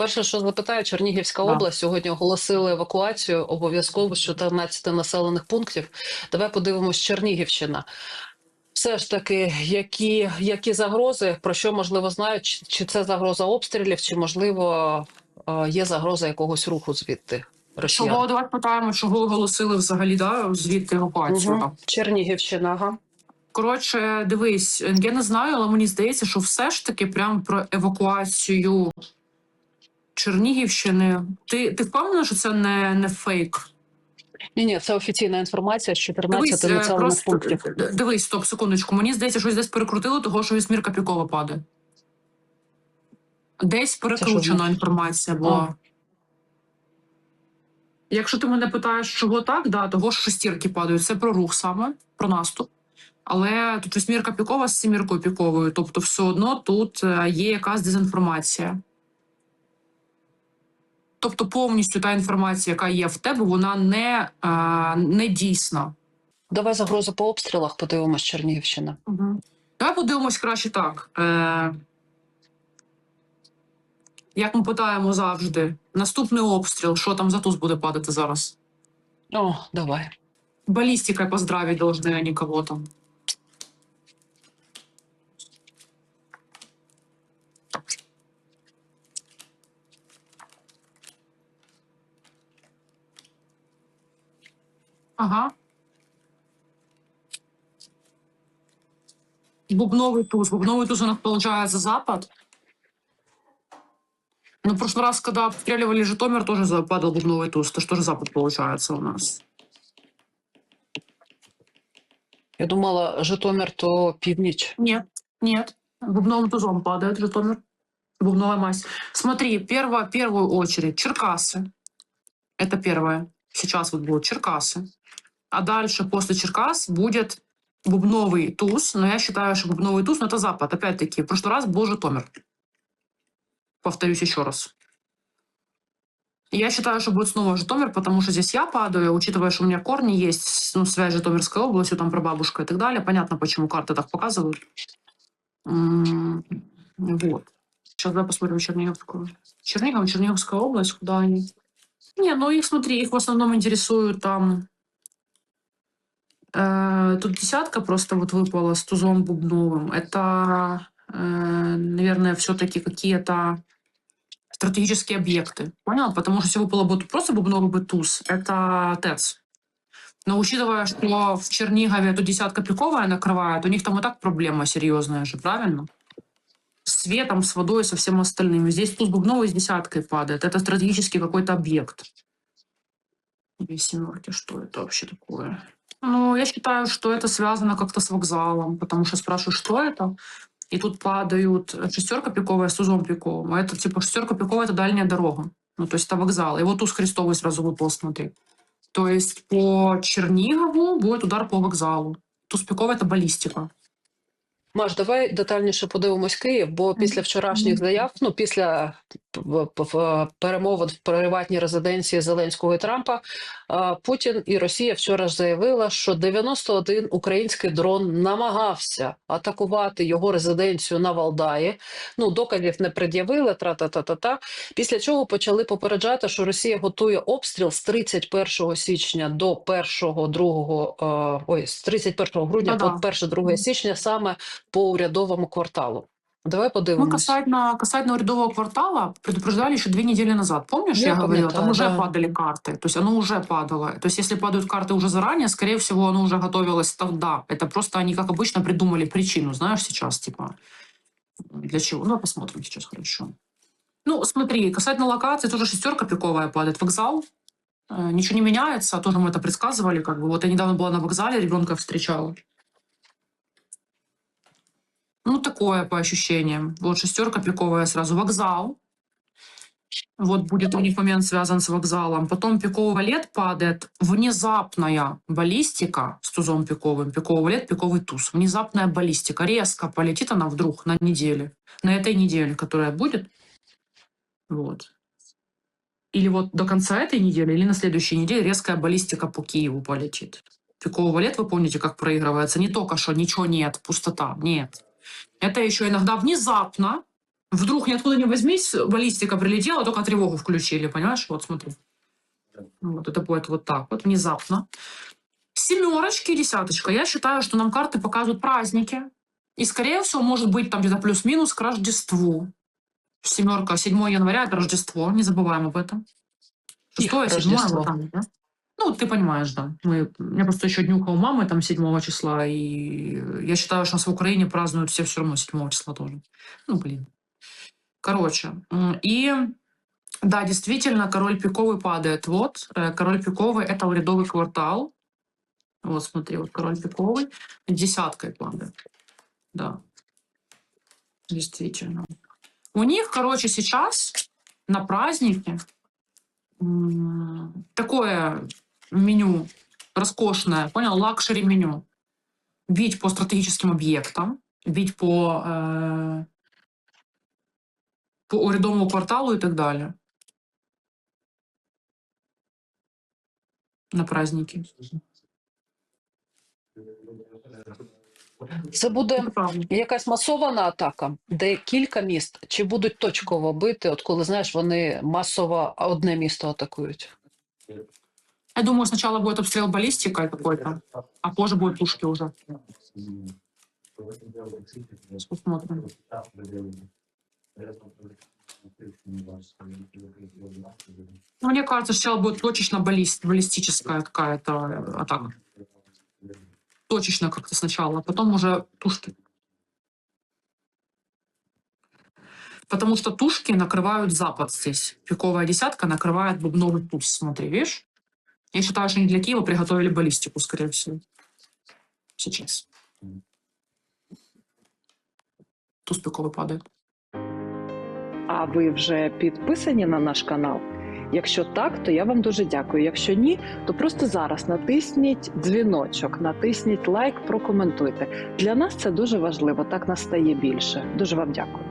перше, що запитаю, Чернігівська Да. область сьогодні оголосили евакуацію обов'язково з 14 населених пунктів. Давай подивимось, Чернігівщина. Все ж таки, які, які загрози, про що можливо знають, чи, чи це загроза обстрілів, чи можливо е, є загроза якогось руху звідти? Росіян? Чого давай питаємо, чого оголосили взагалі да, звідти евакуацію? Там? Чернігівщина, ага. Коротше, дивись, я не знаю, але мені здається, що все ж таки прям про евакуацію Чернігівщини. Ти, ти впевнена, що це не, не фейк? Ні, ні, це офіційна інформація з 14 е, просто, пунктів. дивись, стоп, секундочку. Мені здається, щось десь перекрутили, того, що вісьмірка Пікова падає. Десь перекручена інформація була. Якщо ти мене питаєш, чого так, да, того що шестірки падають, це про рух саме, про наступ. Але тут вісьмірка пікова з сіміркою піковою, тобто все одно тут е, є якась дезінформація. Тобто повністю та інформація, яка є в тебе, вона не, е, не дійсна. Давай загрозу по обстрілах подивимось, Чернігівщина. Угу. Давай подивимось краще так. Е, як ми питаємо завжди, наступний обстріл, що там за туз буде падати зараз? О, давай. Баллистикой поздравить должны они кого там. Ага. Бубновый туз. Бубновый туз у нас получается запад. Ну, в прошлый раз, когда обстреливали Житомир, тоже за- падал бубновый туз. Это что же запад получается у нас? Я думала, Житомир то північ. Нет, нет. Бубновым тузом падает Житомир. Бубновая мазь. Смотри, перво, первую очередь Черкасы. Это первое. Сейчас вот будут Черкасы. А дальше после Черкас будет бубновый туз. Но я считаю, что бубновый туз, ну это Запад. Опять-таки, в прошлый раз был Житомир. Повторюсь еще раз. Я считаю, что будет снова Житомир, потому что здесь я падаю, учитывая, что у меня корни есть, ну, связь с Житомирской областью, там прабабушка и так далее. Понятно, почему карты так показывают. М, Вот. Сейчас давай посмотрим Черниговскую. Чернигов, Черниговская область, куда они? Не, ну их, смотри, их в основном интересуют там... э, тут десятка просто вот выпала с тузом бубновым. Это, э, наверное, все-таки какие-то стратегические объекты. Понял? Потому что если выпало бы просто бубновый бы туз, это ТЭЦ. Но учитывая, что в Чернигове тут десятка пиковая накрывает, у них там и так проблема серьезная же, правильно? Светом, с водой, со всем остальным. Здесь туз бубновый с десяткой падает. Это стратегический какой-то объект. Две семерки, что это вообще такое? Ну, я считаю, что это связано как-то с вокзалом, потому что спрашиваю, что это? И тут падают шестерка пиковая с тузом пиковым. А это типа шестерка пиковая это дальняя дорога. Ну, то есть это вокзал. И вот туз крестовый сразу выпал, смотри. То есть по Чернигову будет удар по вокзалу. Туз пиковая это баллистика. Маш, давай детальніше подивимось Київ, бо після вчорашніх заяв, ну після п- п- п- перемовин в приватній резиденції Зеленського і Трампа, Путін і Росія вчора ж заявила, що 91 український дрон намагався атакувати його резиденцію на Валдаї. Ну доказів не пред'явили. Тра-та-та-та-та. Після чого почали попереджати, що Росія готує обстріл з 31 січня до 1 2, е, ой, з 31 грудня Да-да. по 1 2 січня саме по урядовому кварталу. Давай Мы подивимось. касательно, касательно рядового квартала предупреждали еще две недели назад. Помнишь, Я я, говорила, там уже да. падали карты. То есть оно уже падало. То есть если падают карты уже заранее, скорее всего, оно уже готовилось тогда. Это просто они, как обычно, придумали причину, знаешь, сейчас, типа, для чего. Ну, посмотрим сейчас, хорошо. Ну, смотри, касательно локации, тоже шестерка пиковая падает. Вокзал, э, ничего не меняется, тоже мы это предсказывали, как бы. Вот я недавно была на вокзале, ребенка встречала. Ну, такое по ощущениям. Вот шестерка пиковая сразу. Вокзал. Вот будет у них момент связан с вокзалом. Потом пиковый валет падает. Внезапная баллистика с тузом пиковым. Пиковый валет, пиковый туз. Внезапная баллистика. Резко полетит она вдруг на неделе. На этой неделе, которая будет. Вот. Или вот до конца этой недели, или на следующей неделе резкая баллистика по Киеву полетит. Пиковый валет, вы помните, как проигрывается? Не только что ничего нет, пустота. Нет. Это еще иногда внезапно Вдруг ниоткуда не возьмись, баллистика прилетела, только тревогу включили, понимаешь? Вот смотри. Вот это будет вот так вот, внезапно. Семерочки и десяточка. Я считаю, что нам карты показывают праздники. И, скорее всего, может быть там где-то плюс-минус к Рождеству. Семерка, 7 января – это Рождество, не забываем об этом. Их Шестое, седьмое, Рождество. вот там, да? Ну, ты понимаешь, да. Мы, я просто еще днюха у мамы там 7 числа, и я считаю, что у нас в Украине празднуют все все равно 7 числа тоже. Ну, блин. Короче, и да, действительно, король пиковый падает. Вот, э, король пиковый – это урядовый квартал. Вот, смотри, вот король пиковый десяткой падает. Да, действительно. У них, короче, сейчас на празднике такое меню роскошное, понял, лакшери меню. Бить по стратегическим объектам, бить по, э, по урядовому кварталу и так далее. На праздники. Це буде Это правда. якась масована атака, де кілька міст, чи будуть точково бити, от коли знаєш, вони масово одне місто атакують. Я думаю, сначала будет обстрел баллистикой какой-то, а позже будут пушки уже. Посмотрим. Ну, Мне кажется, сначала будет точечно баллист, баллистическая какая-то атака. Точечно как-то сначала, а потом уже тушки. Потому что тушки накрывают запад здесь. Пиковая десятка накрывает бубновый туз. Смотри, видишь? Я считаю, что они для Киева приготовили баллистику, скорее всего. Сейчас. Туз пиковый падает. А ви вже підписані на наш канал? Якщо так, то я вам дуже дякую. Якщо ні, то просто зараз натисніть дзвіночок, натисніть лайк, прокоментуйте. Для нас це дуже важливо. Так нас стає більше. Дуже вам дякую.